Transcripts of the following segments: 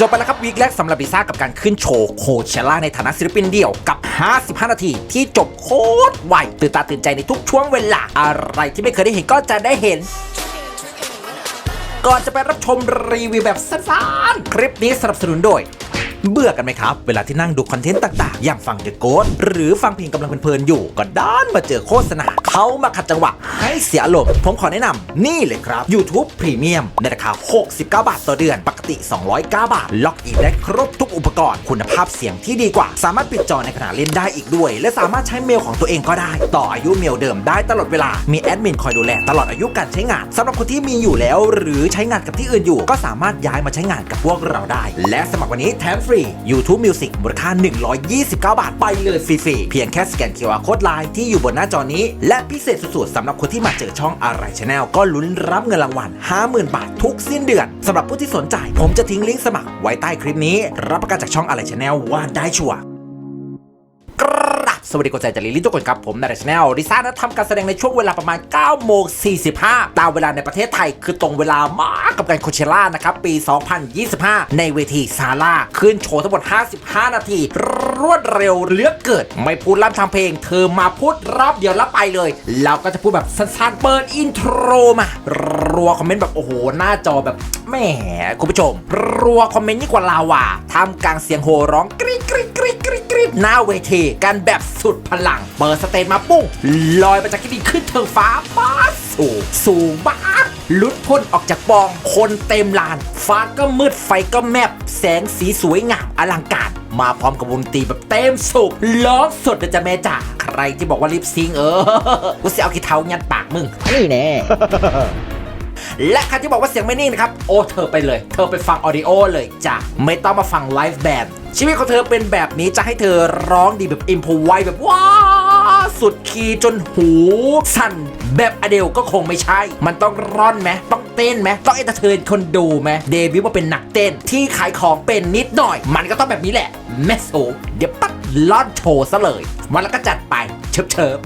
จบไปแล้วครับวีคแรกสำหรับลิซ่ากับการขึ้นโชว์โคเชล่าในฐานะศิลปินเดี่ยวกับ 55 นาที ที่จบโคตรไวตื่นตาตื่นใจในทุกช่วงเวลา อะไรที่ไม่เคยได้เห็นก็จะได้เห็นก่อนจะไปรับชมรีวิวแบบสั้นๆ คลิปนี้สนับสนุนโดย เบื่อกันไหมครับ เวลาที่นั่งดูคอนเทนต์ต่าง ๆ อย่างฟังเดอะโกดหรือฟังเพลงกำลังเพลินๆอยู่ ก็ด้านมาเจอโฆษณาเขามาขัดจังหวะ ให้เสียอารมณ์ผมขอแนะนำนี่เลยครับ YouTube Premium ในราคา 69 บาทต่อเดือน ปกติ 209 บาท ล็อกอินได้ครบทุกอุปกรณ์ คุณภาพเสียงที่ดีกว่า สามารถปิดจอในขณะเล่นได้อีกด้วย และสามารถใช้เมลของตัวเองก็ได้ ต่ออายุเมลเดิมได้ตลอดเวลา มีแอดมินคอยดูแลตลอดอายุการใช้งานสำหรับคนที่มีอยู่แล้ว หรือใช้งานกับที่อื่นอยู่ ก็สามารถย้ายมาใช้งานกับพวกเราได้ และสมัครวันนี้แถมฟรี YouTube Music มูลค่า 129 บาทไปเลยฟรีๆ เพียงแค่สแกน QR โค้ดไลน์ที่อยู่บนหน้าจอนี้ และพิเศษสุดๆสำหรับคนที่มาเจอช่องอะไรชาแนลก็ลุ้นรับเงินรางวัล 50,000 บาททุกสิ้นเดือนสำหรับผู้ที่สนใจ ผมจะทิ้งลิงก์สมัครไว้ใต้คลิปนี้ รับประกันจากช่องอะไรชาแนลว่าได้ชัวร์ สวัสดีคนใจจากลิทุกคนครับผมนายชแนลดิซ่านะทำการแสดงในช่วงเวลาประมาณ9โมง45 ตามเวลาในประเทศไทย คือตรงเวลามากกับการโคเชล่านะครับ ปี 2025 ในเวทีซาร่าขึ้นโชว์ทั้งหมด 55 นาที รวดเร็วเลือเกิด ไม่พูดล่ำทำเพลง เธอมาพูดรอบเดียวแล้วไปเลยเราก็จะพูดแบบสั้นๆเปิดอินโทรมารัวคอมเมนต์แบบโอ้โห หน้าจอแบบแหมคุณผู้ชม รัวคอมเมนต์ยิ่งกว่าลาวาท่ามกลางเสียงโห่ร้องกรี๊ดกรี๊ด หน้าเวทีกันแบบสุดพลัง เปิดสเตจมาปุ้งลอยมาจากที่ดินขึ้นเทิงฟ้าป้าสูงสูงมากลุดพ่นออกจากปอง คนเต็มลาน ฟ้าก็มืดไฟก็แมบแสงสีสวยงามอลังการ มาพร้อมกับวงดนตรีแบบเต็มสุกร้อสดนะจ๊ะแม่จ๋าใครที่บอกว่าลิปซิงเออกูจะเอาขี้เท้ายันปากมึงนี่แน่ และใครที่บอกว่าเสียงไม่นิ่งนะครับ โอ้เธอไปเลย เธอไปฟังออดิโอเลยจ้ะ ไม่ต้องมาฟังไลฟ์แบนชีวิตของเธอเป็นแบบนี้จะให้เธอร้องดีแบบอิมพอไวแบบว้าสุดคีย์จนหูสั่นแบบอเดลก็คงไม่ใช่ มันต้องร่อนไหมต้องเต้นไหมต้องเอนเตอร์เทนคนดูไหมเดบิวต์มาเป็นนักเต้นที่ขายของเป็นนิดหน่อย มันก็ต้องแบบนี้แหละแมสโซเดี๋ยวปัดล่อนโชว์ซะเลยวันแล้วก็จัดไปเชิบเชิบ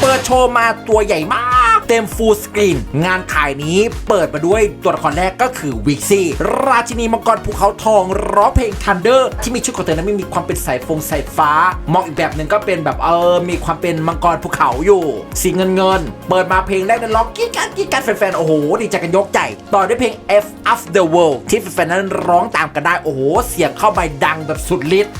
เปิดโชว์มาตัวใหญ่มาก เต็มฟูลสกรีน งานขายนี้เปิดมาด้วยตัวละครแรกก็คือวิกซี่ราชินีมังกรภูเขาทองร้องเพลงทันเดอร์ที่มีชุดของเธอนั้นไม่มีความเป็นสายฟงสายฟ้ามองอีกแบบหนึ่งก็เป็นแบบเออมีความเป็นมังกรภูเขาอยู่ สีเงินเงิน เปิดมาเพลงแรกนั้นร้องกรีดกรารกรีดกรารแฟนๆโอ้โหดีใจกันยกใจต่อด้วยเพลง F of the World ที่แฟนๆนั้นร้องตามกันได้โอ้โหเสียงเข้าไปดังแบบสุดฤทธิ์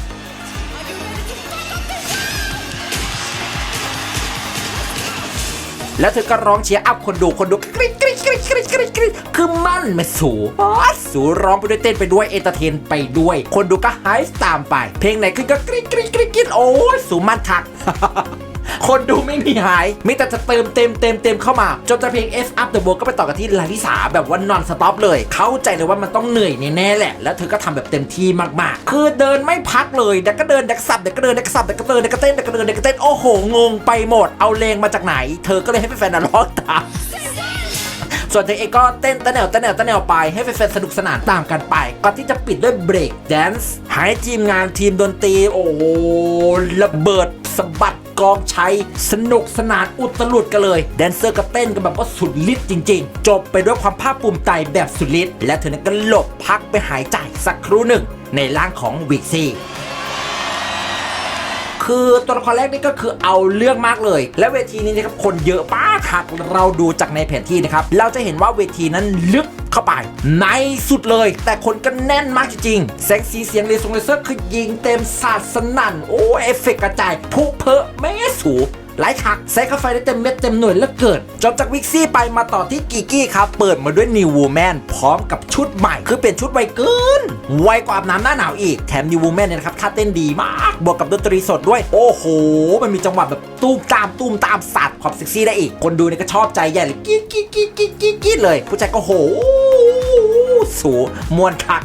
แล้วเธอก็ร้องเชียร์อัพคนดูคนดูกรี๊ดกรี๊ดกรี๊ดกรี๊ดกรี๊ดกรี๊ดคือมันไม่สูอ๋อสูร้องไปด้วยเต้นไปด้วยเอนเตอร์เทนไปด้วย คนดูก็ไฮส์ตามไป เพลงไหนขึ้นก็กรี๊ดกรี๊ดกรี๊ดกรี๊ดโอ้สูมันทัก คนดูไม่มีหายมีแต่จะเติมเต็มเต็มเต็มเข้ามา จนจะเพลง F up the world ก็ไปต่อกันที่ลาลิสาแบบว่านอนสต็อปเลย เข้าใจเลยว่ามันต้องเหนื่อยแน่ๆแหละ แล้วเธอก็ทำแบบเต็มที่มากๆ คือเดินไม่พักเลยเด็กก็เดินเด็กสับเด็กก็เดินเด็กก็สับเด็กก็เดินเด็กก็เต้นเด็กก็เดินเด็กก็เต้นโอ้โหงงไปหมดเอาเลงมาจากไหน เธอก็เลยให้แฟนๆร้องตามส่วนเธอเองก็เต้นตะแนวตะแนวตะแนวไปให้แฟนๆสนุกสนานตามกันไป ก่อนที่จะปิดด้วยเบรกแดนซ์ให้ทีมงานทีมดนตรี โอ้ระเบิดสะบัด กองชัยสนุกสนานอุตลุดกันเลย แดนเซอร์ก็เต้นกันแบบว่าสุดฤทธิ์จริง ๆ จบไปด้วยความภาคภูมิใจแบบสุดฤทธิ์และเธอนั้นก็หลบพักไปหายใจสักครู่หนึ่ง ในร่างของวิกซี่ คือตัวละครแรกนี่ก็คือเอาเรื่องมากเลย และเวทีนี้นะครับคนเยอะป้ากหากเราดูจากในแผนที่นะครับเราจะเห็นว่าเวทีนั้นลึกเข้าไปในสุดเลย แต่คนก็แน่นมากจริงๆแสงสีเสียงเลเซอร์เลเซอร์คือยิงเต็มสาดสนั่นโอ้เอฟเฟกต์กระจายพุเพอะแม่สู หลายคักใส่เข้าไฟได้เต็มเม็ดเต็มหน่วยแล้วเกิด จบจากวิกซี่ไปมาต่อที่กีกี้ครับ เปิดมาด้วยนิววูแมนพร้อมกับชุดใหม่ คือเป็นชุดไวเกิน ไวกว่าอาบน้ำหน้าหนาวอีก แถมนิววูแมนเนี่ยนะครับท่าเต้นดีมาก บวกกับดนตรีสดด้วย โอ้โห มันมีจังหวะแบบตุ้มตามตุ้มตามสาดความเซ็กซี่ได้อีก คนดูเนี่ยก็ชอบใจใหญ่เลยกีกรี๊ดกรี๊ดกรี๊ดกรี๊ดกรี๊ดเลย ผู้ชายก็โหสูมวนคัก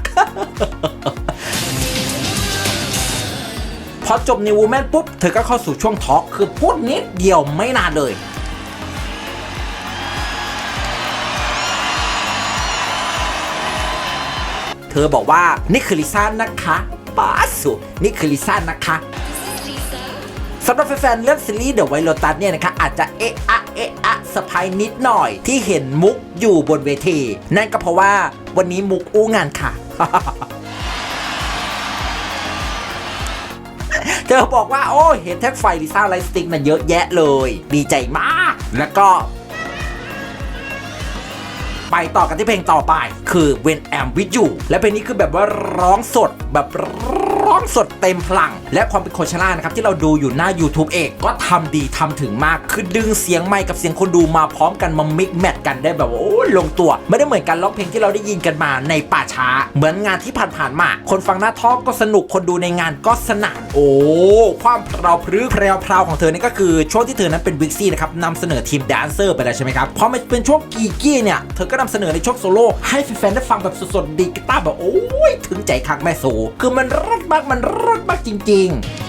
อจบนิววูแมนปุ๊บ เธอก็เข้าสู่ช่วงทอล์กคือพูดนิดเดียวไม่นานเลยเธอบอกว่านี่คือลิซ่านะคะป้าสุนี่คือลิซ่านะคะสำหรับแฟนๆเรื่องซีรีส์ The White Lotus เนี่ยนะคะอาจจะเอะอะเอะอะสะพายนิดหน่อยที่เห็นมุกอยู่บนเวที นั่นก็เพราะว่าวันนี้มุกอู้งานค่ะ เธอบอกว่าโอ้เห็นแท็กไฟลิซ่าไลฟ์สติ๊กมันเยอะแยะเลย ดีใจมาก แล้วก็ ไปต่อกันที่เพลงต่อไป คือ When I'm With You และเพลงนี้คือแบบว่าร้องสดแบบร องสดเต็มพลัง และความเป็นโคชล่านะครับที่เราดูอยู่หน้า YouTube เองก็ทำดีทำถึงมาก คือดึงเสียงไมค์กับเสียงคนดูมาพร้อมกันมามิกแมทกันได้แบบว่าโอ้ลงตัว ไม่ได้เหมือนการร้องเพลงที่เราได้ยินกันมาในป่าช้า เหมือนงานที่ผ่านๆมา คนฟังหน้าท้องก็สนุกคนดูในงานก็สนานโอ้ความเราพรื้แพรวพราวของเธอนี่ก็คือช่วงที่เธอนั้นเป็นวิกซี่นะครับนำเสนอทีมแดนเซอร์ไปแล้วใช่ไหมครับพอมันเป็นช่วงกีกี้เนี่ยเธอก็นำเสนอในช่วงโซโล่ให้แฟนๆได้ฟังแบบสดๆดีกีตาร์แบบโอ้ยถึงใจคักแม่โซคือมันรัดมากมันรดมากจริง ๆ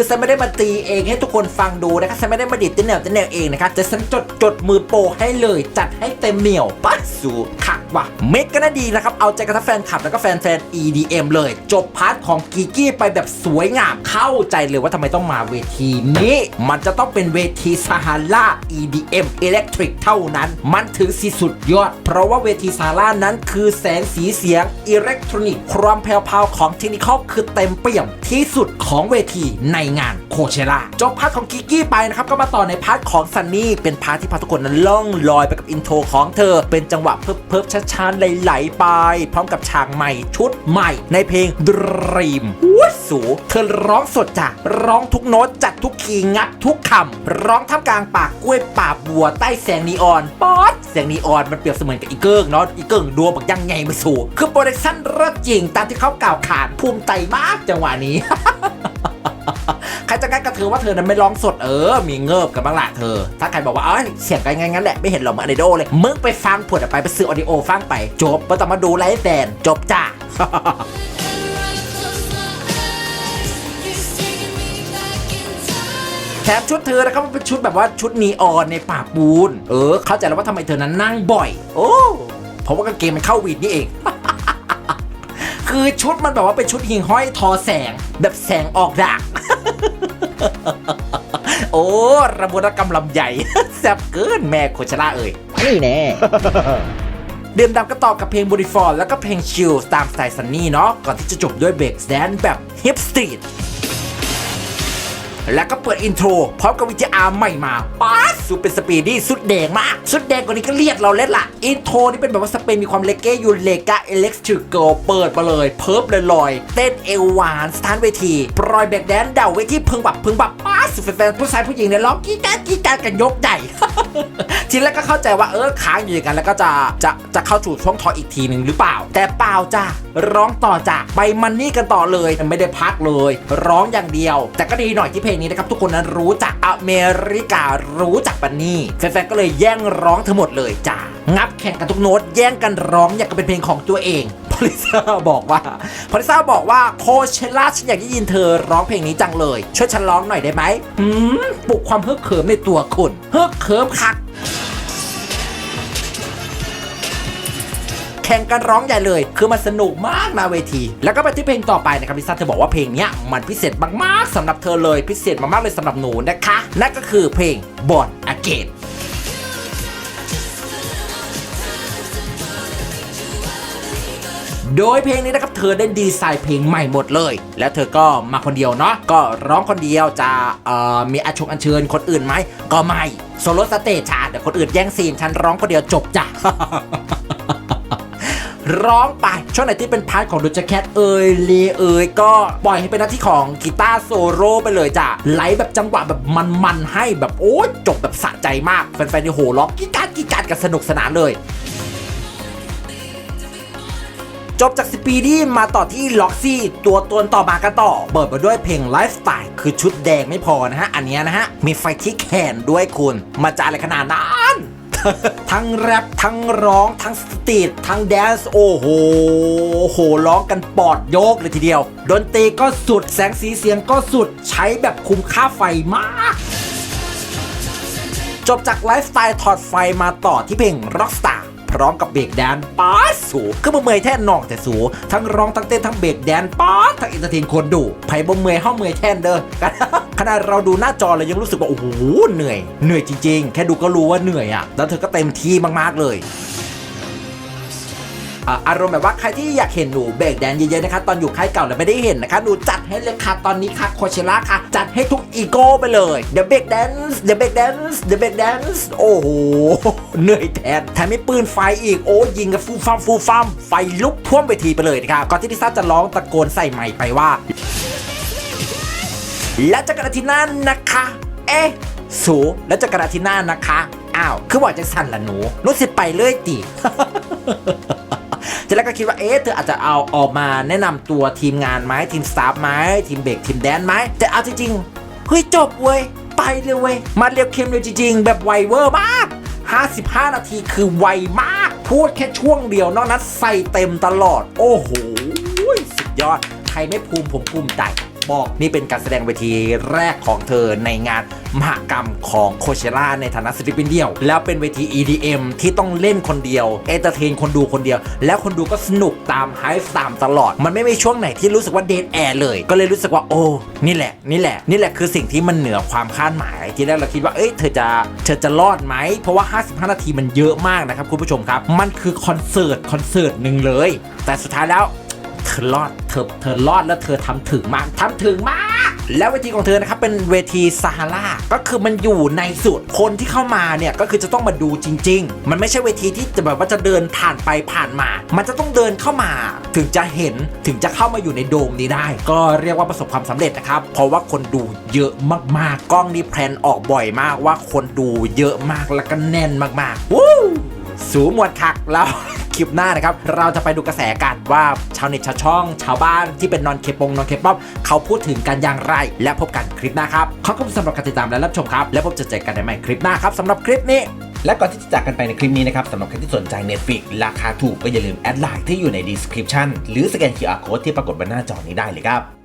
คือฉันไม่ได้มาตีเองให้ทุกคนฟังดูนะคะฉันไม่ได้มาดิดเต้นแนวเต้นแนวเองนะคะแต่ฉันจดจดมือโปให้เลยจัดให้เต็มเหนียวปัสสูคักว่ะเมกก็น่าดีนะครับเอาใจกันทั้งแฟนคลับแล้วก็แฟนแฟน EDM เลย จบพาร์ทของกีกี้ไปแบบสวยงามเข้าใจเลยว่าทำไมต้องมาเวทีนี้ มันจะต้องเป็นเวทีซาฮารา EDM Electric เท่านั้น มันถึงสิสุดยอด เพราะว่าเวทีซาฮารานั้นคือแสงสีเสียงอิเล็กทรอนิกส์ความแผ่วๆของเทคนิคอลคือเต็มเปี่ยมที่สุดของเวทีในงานโคเชล่าจบพาร์ทของกิกกี้ไปนะครับ ก็มาต่อในพาร์ทของซันนี่เป็นพาร์ทที่พาทุกคนนั้นล่องลอยไปกับอินโทรของเธอ เป็นจังหวะเพิบเพิบช้าๆไหลๆไป พร้อมกับฉากใหม่ชุดใหม่ ในเพลง Dream วุ้สูเธอร้องสดจ้ะร้องทุกโน้ตจัดทุกคีย์งัดทุกคำร้องท่ามกลางปากกล้วยป่าบัวใต้แสงนีออนป๊อดแสงนีออนมันเปรียบเสมือนกับอีเกิ้งเนาะอีเกิ้งดวงบักยังไงมาสู่ คือโปรดักชั่นเลิศจริงตามที่เขากล่าวขานภูมิใจมากจังหวะนี้ ใครจะงั้นกับเธอว่าเธอนั้นไม่ร้องสดเออ มีเงิบกันบ้างละเธอ ถ้าใครบอกว่าเอ้ยเสียงกันงั้นแหละไม่เห็นหรอกมือนอดโดเลย มึงไปฟังผวดไปไปซื้อออดิโอฟังไป จบไม่ต้องมาดูไลฟ์แดนจบจ้าแถมชุดเธอนะครับมันเป็นชุดแบบว่าชุดนีออนในป่าปูน เออ เข้าใจแล้วว่าทำไมเธอนั้นนั่งบ่อย โอ้เพราะว่ากางเกงมันเข้าวีดนี่เอง คือชุดมันแบบว่าเป็นชุดหิ่งห้อยทอแสง แบบแสงออกดัก โอ้ระบุรกรรมลำใหญ่แซ่บเกินแม่โคชล่าเอ่ยนี่แน่ เดือมดำก็ต่อกับเพลงบูริฟอร์แล้วก็เพลงชิลตามสไตล์ซันนี่เนาะก่อนที่จะจบด้วยเบรกแดนแบบฮิปสตรีท แล้วก็เปิดอินโทรพร้อมกับวิจอาร์ใหม่มาป๊าสุดเป็นสปีดดี้สุดแดงมาก สุดแดงกว่านี้ก็เรียกเราเล่นละอินโทรนี่เป็นแบบว่าสเปนมีความเลเก้ยูเลกาเอเล็กทริกเกิลเปิดมาเลยเพิร์บเลยลอยเต้นเอวหวานสถานเวทีปล่อยแบกแดนเดาเวทีพึงบับพึงบับป๊าสุดแฟนผู้ชายผู้หญิงเนี่ยร้องกรีดกราดกรีดกราดกันยกใหญ่ทีแรกก็เข้าใจว่าเออค้างอยู่อย่างนั้นแล้วก็จะจะจะเข้าสู่ช่วงทออีกทีหนึ่งหรือเปล่า แต่เปล่าจ้ะร้องต่อจ้ะไปมันนี่กันต่อเลยไม่ได้พักเลย ร้องอย่างเดียว แต่ก็ดีหน่อยที่เพลงนี้นะครับทุกคนนั้นรู้จักอเมริการู้จักบันนี่แฟนๆก็เลยแย่งร้องทั้งหมดเลยจ้างับแข่งกันทุกโน้ตแย่งกันร้องอย่างกับเป็นเพลงของตัวเองพอลิซ่าบอกว่าพอลิซ่าบอกว่าโคเชล่าฉันอยากได้ยินเธอร้องเพลงนี้จังเลย ช่วยฉันร้องหน่อยได้ไหมปลุกความเฮิกเขิมในตัวคุณเฮิกเขิมคัก แข่งกันร้องใหญ่เลย คือมันสนุกมากนาเวที แล้วก็ไปที่เพลงต่อไปนะครับลิซ่าเธอบอกว่าเพลงนี้มันพิเศษมากๆสำหรับเธอเลยพิเศษมากๆเลยสำหรับหนูนะคะ นั่นก็คือเพลงบอนอเกตโดยเพลงนี้นะครับเธอได้ดีไซน์เพลงใหม่หมดเลย แล้วเธอก็มาคนเดียวเนาะก็ร้องคนเดียวจะมีอาชงอัญเชิญคนอื่นไหมก็ไม่โซโล่สเตจชาเดี๋ยวคนอื่นแย่งซีนฉันร้องคนเดียวจบจ้ะ ร้องไป ช่วงไหนที่เป็นพาร์ทของดูจแคทเอยเลเอยก็ปล่อยให้เป็นหน้าที่ของกีตาร์โซโล่ไปเลยจ้ะไหลแบบจังหวะแบบมันๆให้แบบโอ้ยจบแบบสะใจมาก แฟนๆที่โหร้องกีการ์กีการ์กันสนุกสนานเลยจบจากสปีดี้มาต่อที่ล็อกซี่ตัวตนต่อมากันต่อ เปิดมาด้วยเพลงไลฟ์สไตล์คือชุดแดงไม่พอนะฮะ อันนี้นะฮะ มีไฟที่แขนด้วยคุณ มาจาอะไรขนาดนั้น ทั้งแรปทั้งร้องทั้งสตรีททั้งแดนซ์โอ้โหโอ้โหร้องกันปอดโยกเลยทีเดียว ดนตรีก็สุดแสงสีเสียงก็สุดใช้แบบคุ้มค่าไฟมากจบจากไลฟ์สไตล์ถอดไฟมาต่อที่เพลง Rockstar พร้อมกับเบรกแดนป๊าสูคือบ่เมอยแท่นนอกแต่สู ทั้งร้องทั้งเต้นทั้งเบรกแดนป๊าทั้งเอนเตอร์เทนคนดูไผบ่เมอยเฮาเมอยแท่นเด้อ ขนาดเราดูหน้าจอเรายังรู้สึกว่าโอ้โหเหนื่อย เหนื่อยจริง ๆ แค่ดูก็รู้ว่าเหนื่อยอะแล้วเธอก็เต็มที่มากๆเลยอารมณ์แบบว่าใครที่อยากเห็นหนูเบรกแดนเยอะๆนะคะตอนอยู่ค่ายเก่าแล้วไม่ได้เห็นนะคะหนูจัดให้เลยค่ะตอนนี้ค่ะโคเชล่าค่ะ จัดให้ทุกอีโก้ไปเลยเดี๋ยวเบรกแดนซ์เดี๋ยวเบรกแดนซ์เดี๋ยวเบรกแดนซ์โอ้โหเหนื่อยแทนแถมมีปืนไฟอีกโอ้ยิงกันฟูฟัมฟูฟัมไฟลุกท่วมเวทีไปเลยนะคะก่อนที่ลิซ่าจะร้องตะโกนใส่ไมค์ไปว่า และเจอกันอาทิตย์หน้านะคะ เอ๊ะสูแล้วเจอกันอาทิตย์หน้านะคะ อ้าว คือว่าจะสั่นละหนูรู้สึกไปเลยติทีแรกก็คิดว่าเอ๊ะเธออาจจะเอาออกมาแนะนำตัวทีมงานไหมทีมสตาฟไหมทีมเบรกทีมแดนไหมแต่เอาจริงๆเฮ้ยจบเว้ยไปเลยเว้ยมาเรียวเค็มเลยจริงๆ แบบไวเวอร์มาก 55 นาทีคือไวมาก พูดแค่ช่วงเดียวนอกนั้นใส่เต็มตลอด โอ้โหสุดยอด ใครไม่ภูมิผมภูมิใจ บอก นี่เป็นการแสดงเวทีแรกของเธอในงานมหกรรมของโคเชล่าในฐานะศิลปินเดี่ยว แล้วเป็นเวที EDM ที่ต้องเล่นคนเดียวเอนเตอร์เทนคนดูคนเดียว แล้วคนดูก็สนุกตามไฮฟ์ตามตลอด มันไม่มีช่วงไหนที่รู้สึกว่าเดทแอร์เลย ก็เลยรู้สึกว่าโอ้นี่แหละ นี่แหละ นี่แหละคือสิ่งที่มันเหนือความคาดหมาย ที่แรกเราคิดว่าเอ้ยเธอจะเธอจะรอดไหม เพราะว่า 55 นาทีมันเยอะมากนะครับคุณผู้ชมครับ มันคือคอนเสิร์ตคอนเสิร์ตหนึ่งเลย แต่สุดท้ายแล้ว เธอรอดเธอเธอรอดแล้วเธอทำถึงมากทำถึงมาก แล้วเวทีของเธอนะครับเป็นเวทีซาฮาราก็คือมันอยู่ในสุดคนที่เข้ามาเนี่ยก็คือจะต้องมาดูจริง ๆ มันไม่ใช่เวทีที่จะแบบว่าจะเดินผ่านไปผ่านมา มันจะต้องเดินเข้ามาถึงจะเห็นถึงจะเข้ามาอยู่ในโดมนี้ได้ ก็เรียกว่าประสบความสำเร็จนะครับ เพราะว่าคนดูเยอะมากๆ กล้องนี่แพลนออกบ่อยมากว่าคนดูเยอะมากแล้วก็แน่นมากๆวู้สูมวดคักแล้ว ลิปหน้านะครับ เราจะไปดูกระแสกันว่าชาวเน็ตชาวช่อง ชาวบ้านที่เป็นนอนเคปงนอนเคป๊อปเขาพูดถึงกันอย่างไร และพบกันคลิปหน้าครับ ขอบคุณสำหรับการติดตามและรับชมครับ และพบเจอกันในใหม่คลิปหน้าครับสำหรับคลิปนี้และก่อนที่จะจากกันไปในคลิปนี้นะครับสำหรับใครที่สนใจ Netflix ราคาถูกก็อย่าลืมแอดไลน์ที่อยู่ใน description หรือสแกน QR code ที่ปรากฏบนหน้าจอนี้ได้เลยครับ